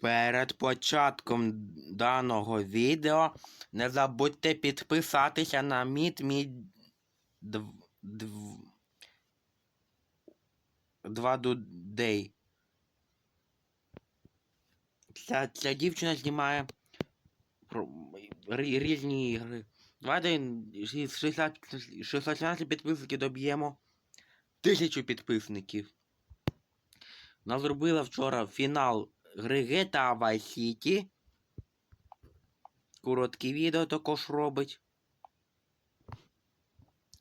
Перед початком даного відео не забудьте підписатися на Meet Me дв... дв... 2 Day. Ця, ця дівчина знімає різні ігри. Давайте 16 підписників доб'ємо тисячу підписників. Вона зробила вчора фінал гри GTA Vice Короткі відео також робить.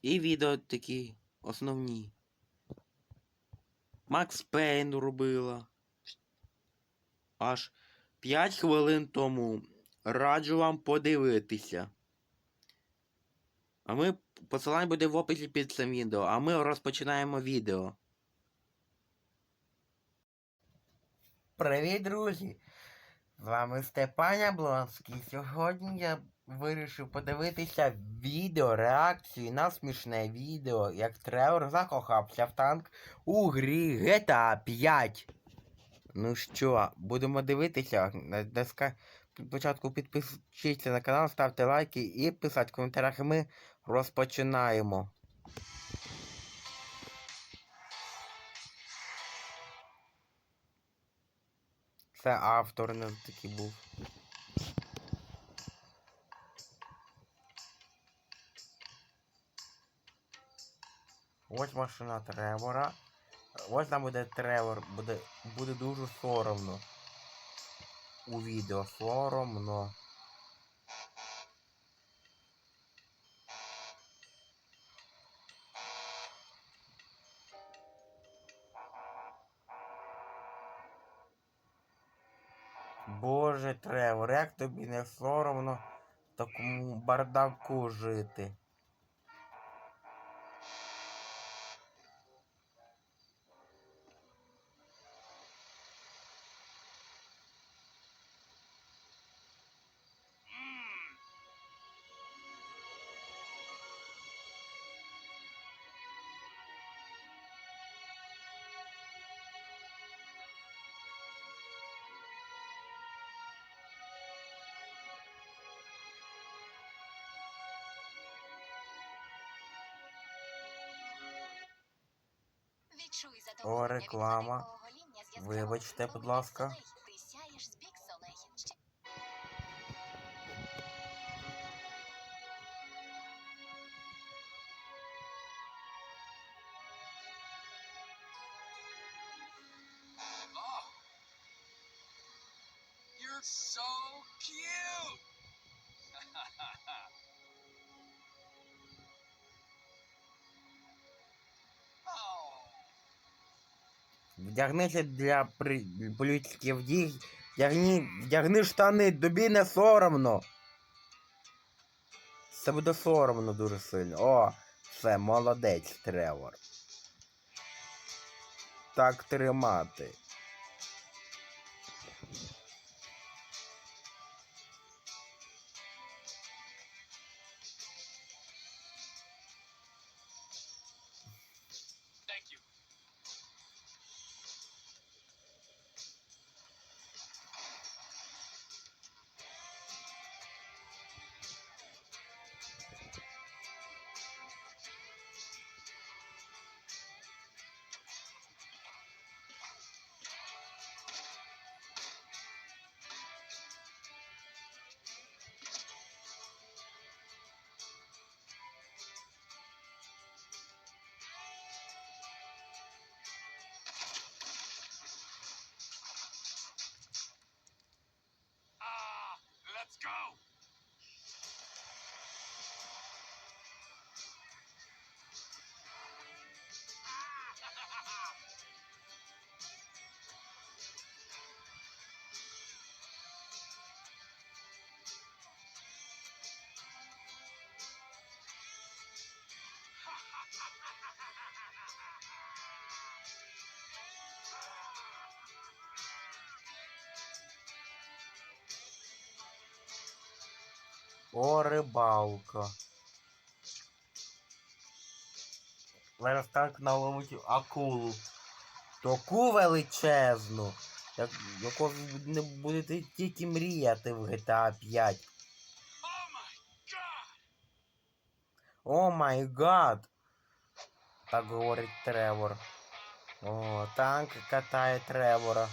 І відео такі основні. Макс Пейн робила. Аж 5 хвилин тому. Раджу вам подивитися. А ми посилання буде в описі під цим відео, а ми розпочинаємо відео. Привіт, друзі! З вами Степан Яблонський. Сьогодні я вирішив подивитися відео, реакцію на смішне відео, як Тревор закохався в танк у грі GTA 5. Ну що, будемо дивитися. На- Доска... Спочатку підпишіться на канал, ставте лайки і писати в коментарях. Ми розпочинаємо. Це автор не такий був. Ось машина Тревора. Ось там буде Тревор. Буде, буде дуже соромно. У відео соромно. Боже Тревор, як тобі не соромно в такому бардаку жити? О, реклама. Вибачте, будь ласка. солей. Ти Вдягнися для при... політиків дій. Вдягни... Вдягни штани, тобі не соромно. Це буде соромно дуже сильно. О, все, молодець, Тревор. Так тримати. Go. О, рибалка. Зараз танк наловить акулу. Таку величезну. як, якого ви не будете тільки мріяти в GTA 5. Oh my god! О май гад! Так говорить Тревор. О, танк катає Тревора.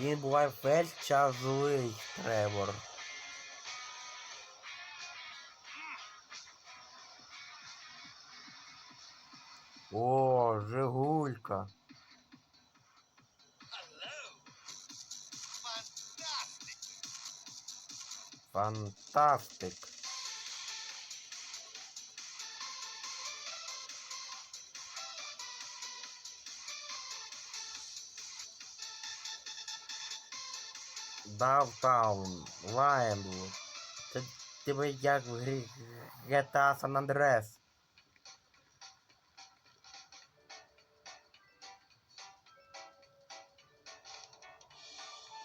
Він буває весь час злий, Тревор. О, Жигулька. Fantastic! Фантастик. Даунтаун, Лайнвуд. Це тебе як в грі GTA San Andreas.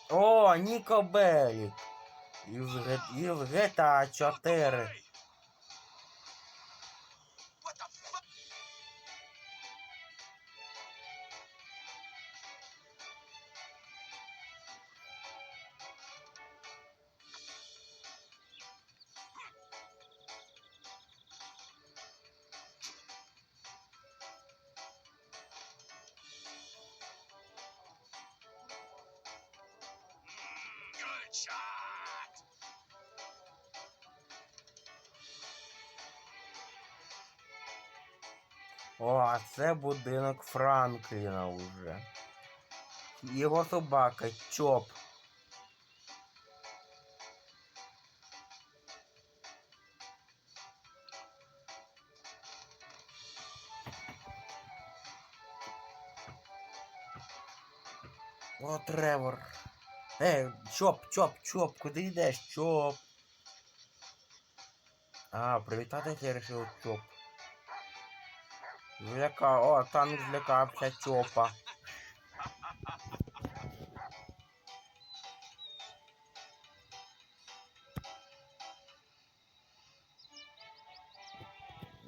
О, Ніко Белік. Г- із GTA 4. О, а це будинок Франкліна уже. Його собака Чоп. О, Тревор. Ей, Чоп, Чоп, Чоп, куди йдеш, Чоп? А, привітатися вирішив Чоп. Зляка, о, танк злякався Чопа.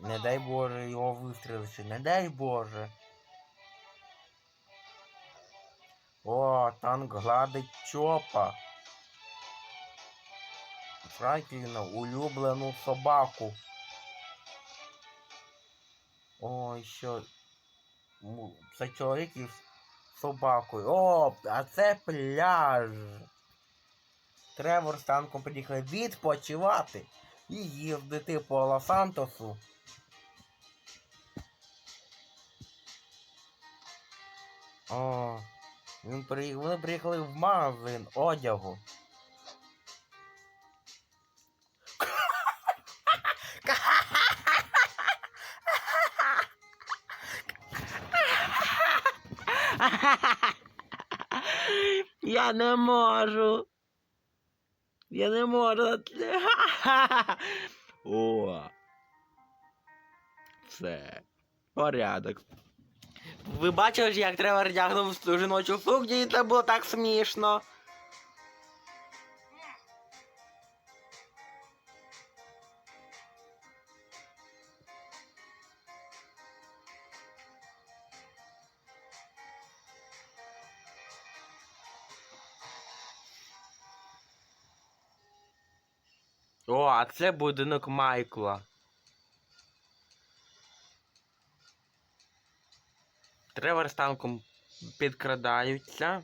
Не дай Боже його вистрілити, не дай Боже. О, танк гладить Чопа. Франкліна улюблену собаку. Ой, що. Це чоловік із собакою. О, а це пляж. Тревор з танком приїхали відпочивати і їздити по Лос-Сантосу. О, він при... вони приїхали в магазин одягу. Я не можу. Я не можу. О. Все. порядок. Ви бачили як треба вдягнув жіночу сукню, і це було так смішно. О, а це будинок Майкла. Тревор з танком підкрадаються.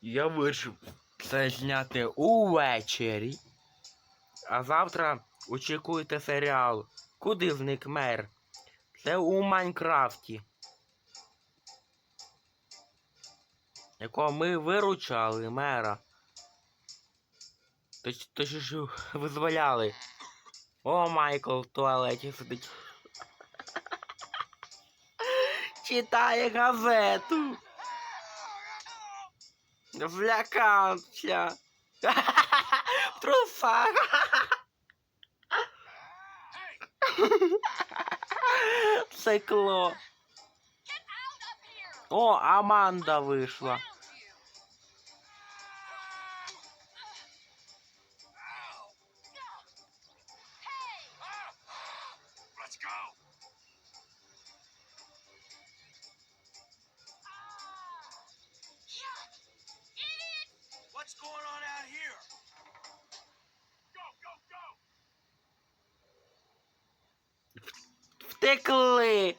Я вирішив це зняти увечері. А завтра очікуйте серіал Куди зник мер? Це у Майнкрафті. Якого ми виручали мера. Точ, точніше визволяли. О, Майкл в туалеті сидить. Читає газету. Злякався. В трусах. Цикло. О, Аманда вийшла. втекли.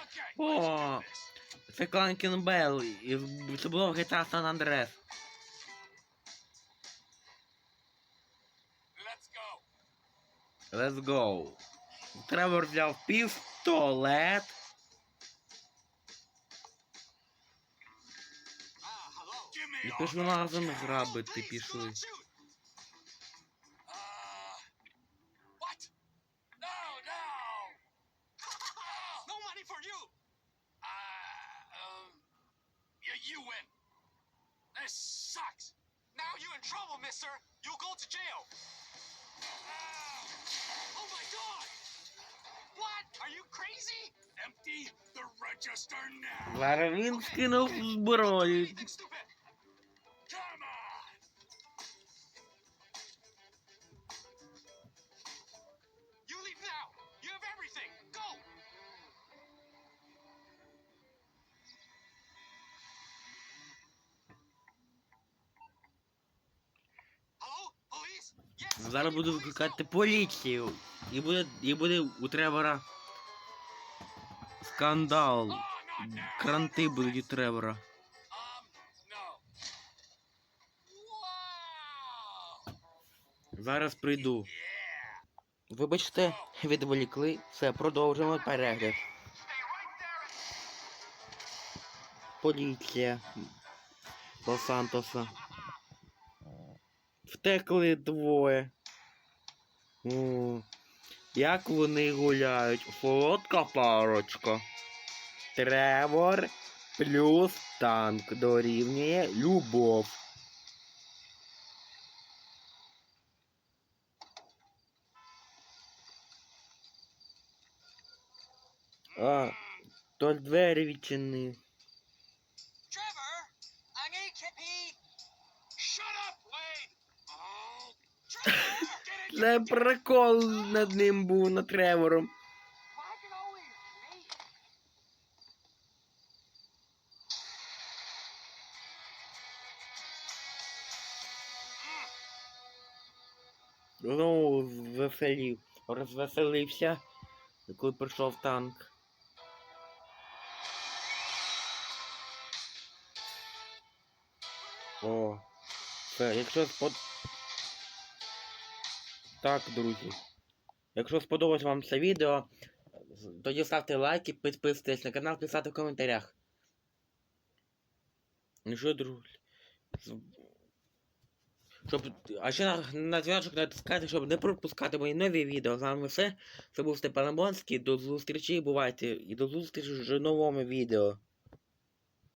Okay, Oh. let's do this. Це Кланкін Белл, і це було в GTA San Andreas. Let's go. Тревор взяв пістолет. Ah, І all пішли that грабити пішли. Uh. Uh, um. This sucks. Now you're in trouble, mister. You'll go to jail. Ah. Oh my god. What? Are you crazy? Empty the register now. Зараз він скинув Зараз буду викликати поліцію. І буде, і буде у Тревора скандал. Кранти будуть у Тревора. Зараз прийду. Вибачте, відволікли. Все, продовжимо перегляд. Поліція Лос-Сантоса. Втекли двоє. Як вони гуляють? Солодка парочка. Тревор плюс танк дорівнює любов. А, то двері відчини. Це прикол над ним був над Тревором. Знову звеселів. Розвеселився, коли прийшов танк. О, все, якщо спод... Так, друзі. Якщо сподобалось вам це відео, тоді ставте лайки, підписуйтесь на канал, писати в коментарях. Ну що, друзі? Щоб... А ще на, на дзвіночок натискати, щоб не пропускати мої нові відео. З вами все. Це був Степан Бонський. До зустрічі, бувайте. І до зустрічі в новому відео.